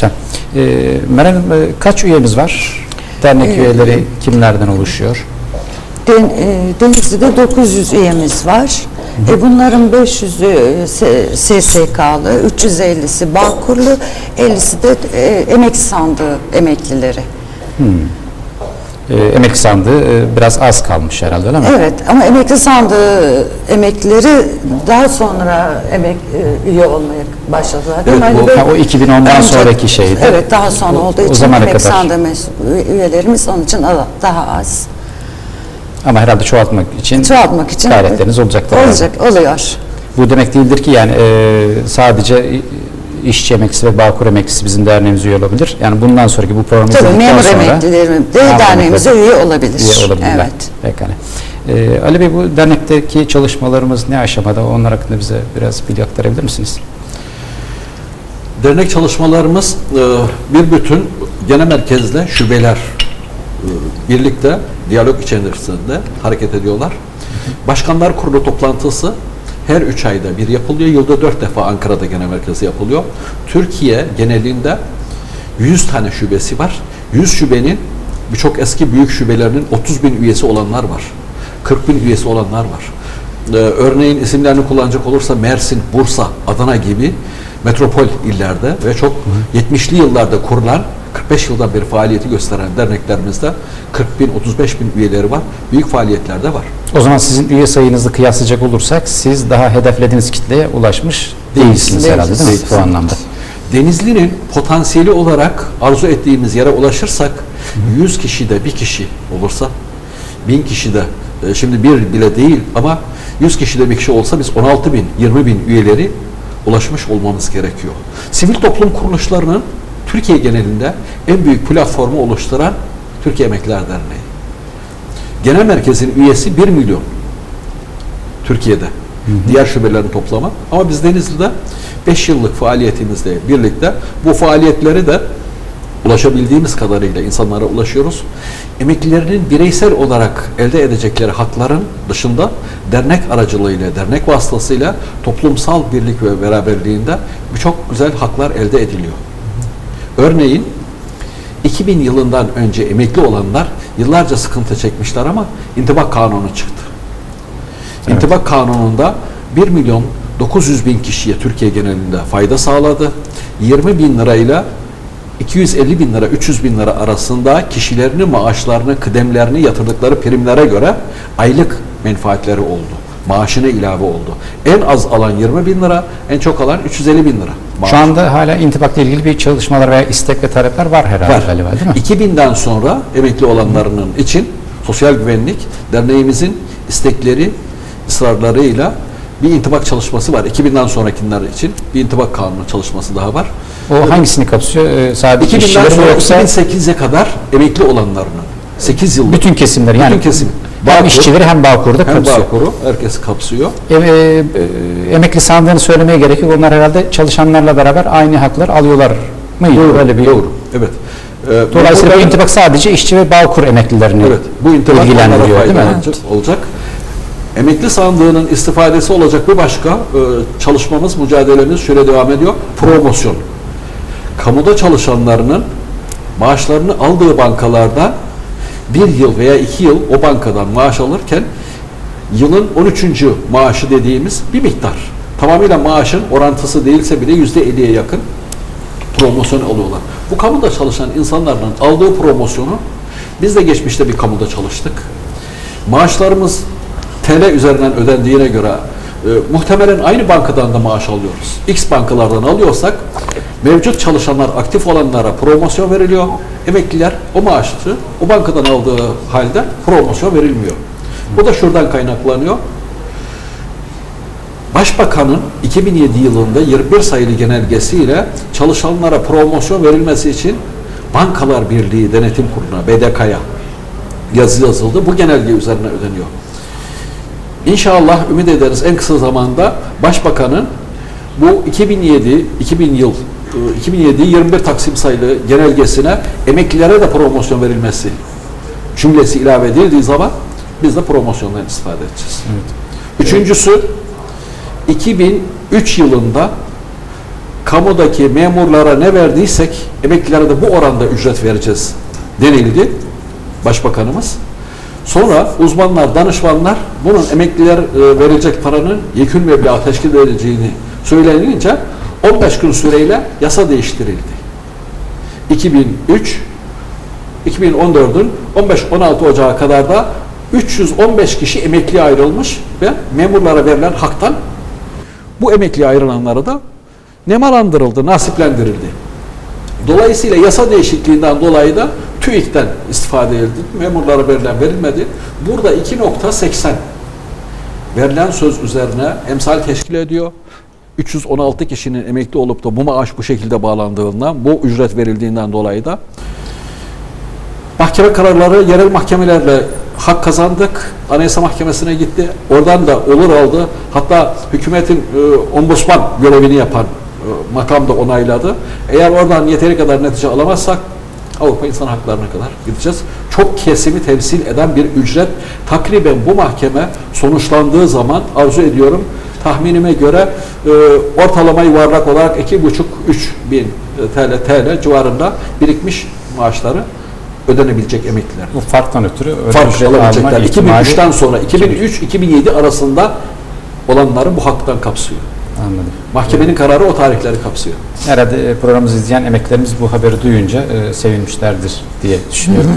Güzel. Ee, Meral Hanım e, kaç üyemiz var? Dernek Ee, üyeleri kimlerden oluşuyor? Den, e, Denizli'de 900 üyemiz var. E, bunların 500'ü S- SSK'lı, 350'si Bağkurlu, 50'si de e, emekli sandığı emeklileri. Ee, emekli sandığı e, biraz az kalmış herhalde öyle mi? Evet ama emekli sandığı emeklileri daha sonra emek e, üye olmaya başladılar. değil Evet, bu- Bey? Ha, o 2010'dan Önce- sonraki şeydi. Evet daha sonra O- olduğu o için emekli kadar. sandığı üyelerimiz onun için daha az. Ama herhalde çoğaltmak için Çoğaltmak için gayretleriniz olacaktır. herhalde. olacak, oluyor. Bu demek değildir ki yani e, sadece işçi emeklisi ve Bağkur emeklisi bizim derneğimize üye olabilir. Yani bundan sonraki bu programı Tabii izledikten memur sonra emeklilerimiz de memur derneğimize üye olabilir. üye olabilirler. Evet. Pekala. Ee, Ali Bey bu dernekteki çalışmalarımız ne aşamada? Onlar hakkında bize biraz bilgi aktarabilir misiniz? Dernek çalışmalarımız e, bir bütün genel merkezle şubeler e, birlikte diyalog içerisinde hareket ediyorlar. Başkanlar Kurulu toplantısı her üç ayda bir yapılıyor. Yılda dört defa Ankara'da genel merkezi yapılıyor. Türkiye genelinde 100 tane şubesi var. 100 şubenin birçok eski büyük şubelerinin 30 bin üyesi olanlar var. 40 bin üyesi olanlar var. Ee, örneğin isimlerini kullanacak olursa Mersin, Bursa, Adana gibi metropol illerde ve çok 70'li yıllarda kurulan 45 yıldan beri faaliyeti gösteren derneklerimizde 40 bin, 35 bin üyeleri var. Büyük faaliyetlerde var. O zaman sizin üye sayınızı kıyaslayacak olursak siz daha hedeflediğiniz kitleye ulaşmış değilsiniz Değiliz. herhalde değil mi bu anlamda? Denizli'nin potansiyeli olarak arzu ettiğimiz yere ulaşırsak 100 kişide bir kişi olursa 1000 kişide e, şimdi bir bile değil ama 100 kişide bir kişi olsa biz 16 bin 20 bin üyeleri ulaşmış olmamız gerekiyor. Sivil toplum kuruluşlarının Türkiye genelinde en büyük platformu oluşturan Türkiye Emekliler Derneği. Genel merkezin üyesi 1 milyon. Türkiye'de. Diğer şubelerin toplamı. Ama biz Denizli'de 5 yıllık faaliyetimizle birlikte bu faaliyetleri de ulaşabildiğimiz kadarıyla insanlara ulaşıyoruz. Emeklilerinin bireysel olarak elde edecekleri hakların dışında dernek aracılığıyla, dernek vasıtasıyla toplumsal birlik ve beraberliğinde birçok güzel haklar elde ediliyor. Örneğin 2000 yılından önce emekli olanlar yıllarca sıkıntı çekmişler ama intibak kanunu çıktı. İntibak kanununda 1 milyon 900 bin kişiye Türkiye genelinde fayda sağladı. 20 bin lirayla 250 bin lira, 300 bin lira arasında kişilerinin maaşlarını, kıdemlerini yatırdıkları primlere göre aylık menfaatleri oldu. Maaşına ilave oldu. En az alan 20 bin lira, en çok alan 350 bin lira. maaş. Şu anda hala intibakla ilgili bir çalışmalar veya istek ve talepler var herhalde var. galiba değil mi? 2000'den sonra emekli olanlarının için Sosyal Güvenlik Derneğimizin istekleri, ısrarlarıyla bir intibak çalışması var. 2000'den sonrakiler için bir intibak kanunu çalışması daha var. O hangisini kapsıyor? Ee, sadece 2000'den işçileri mi sonra yoksa 2008'e kadar emekli olanlarının 8 yıl bütün kesimleri yani bütün kesim. Hem Bağkur, işçileri hem Bağkur'da hem kapsıyor. Bağkur'u herkes kapsıyor. E, e, e, emekli sandığını söylemeye gerek yok. Onlar herhalde çalışanlarla beraber aynı haklar alıyorlar mıydı? Öyle bir Doğru. Evet. Ee, Dolayısıyla bu intibak sadece işçi ve Bağkur emeklilerini Evet, bu intibak ilgilendiriyor değil mi? faydalanacak olacak. Emekli sandığının istifadesi olacak bir başka e, çalışmamız, mücadelemiz şöyle devam ediyor. Promosyon. Kamuda çalışanlarının maaşlarını aldığı bankalardan bir yıl veya iki yıl o bankadan maaş alırken yılın 13. maaşı dediğimiz bir miktar. Tamamıyla maaşın orantısı değilse bile yüzde 50'ye yakın promosyon alıyorlar. Bu kamuda çalışan insanların aldığı promosyonu biz de geçmişte bir kamuda çalıştık. Maaşlarımız TL üzerinden ödendiğine göre e, muhtemelen aynı bankadan da maaş alıyoruz. X bankalardan alıyorsak mevcut çalışanlar aktif olanlara promosyon veriliyor. Emekliler o maaşı o bankadan aldığı halde promosyon verilmiyor. Bu da şuradan kaynaklanıyor. Başbakanın 2007 yılında 21 sayılı genelgesiyle çalışanlara promosyon verilmesi için Bankalar Birliği Denetim Kurulu'na, BDK'ya yazı yazıldı. Bu genelge üzerine ödeniyor. İnşallah ümit ederiz en kısa zamanda Başbakanın bu 2007 2000 yıl e, 2007 21 Taksim sayılı genelgesine emeklilere de promosyon verilmesi cümlesi ilave edildiği zaman biz de promosyondan istifade edeceğiz. Üçüncüsü 2003 yılında kamudaki memurlara ne verdiysek emeklilere de bu oranda ücret vereceğiz denildi Başbakanımız. Sonra uzmanlar, danışmanlar bunun emekliler e, verecek paranın yekün meblağ teşkil edeceğini söylenince 15 gün süreyle yasa değiştirildi. 2003 2014'ün 15-16 Ocağı kadar da 315 kişi emekliye ayrılmış ve memurlara verilen haktan bu emekliye ayrılanlara da nemalandırıldı, nasiplendirildi. Dolayısıyla yasa değişikliğinden dolayı da TÜİK'ten istifade edildi. Memurlara verilen verilmedi. Burada 2.80 verilen söz üzerine emsal teşkil ediyor. 316 kişinin emekli olup da bu maaş bu şekilde bağlandığından, bu ücret verildiğinden dolayı da mahkeme kararları yerel mahkemelerle hak kazandık. Anayasa Mahkemesi'ne gitti. Oradan da olur aldı. Hatta hükümetin e, ombudsman görevini yapan e, makam da onayladı. Eğer oradan yeteri kadar netice alamazsak Avrupa İnsan Hakları'na kadar gideceğiz. Çok kesimi temsil eden bir ücret. Takriben bu mahkeme sonuçlandığı zaman arzu ediyorum tahminime göre e, ortalama yuvarlak olarak 2,5-3 bin TL, TL civarında birikmiş maaşları ödenebilecek emekliler. Bu farktan ötürü Fark alabilecekler. ihtimali- 2003'ten sonra 2003-2007 arasında olanları bu haktan kapsıyor. Anladım. Mahkemenin kararı o tarihleri kapsıyor. Herhalde e, programımızı izleyen emeklerimiz bu haberi duyunca e, sevinmişlerdir diye düşünüyorum.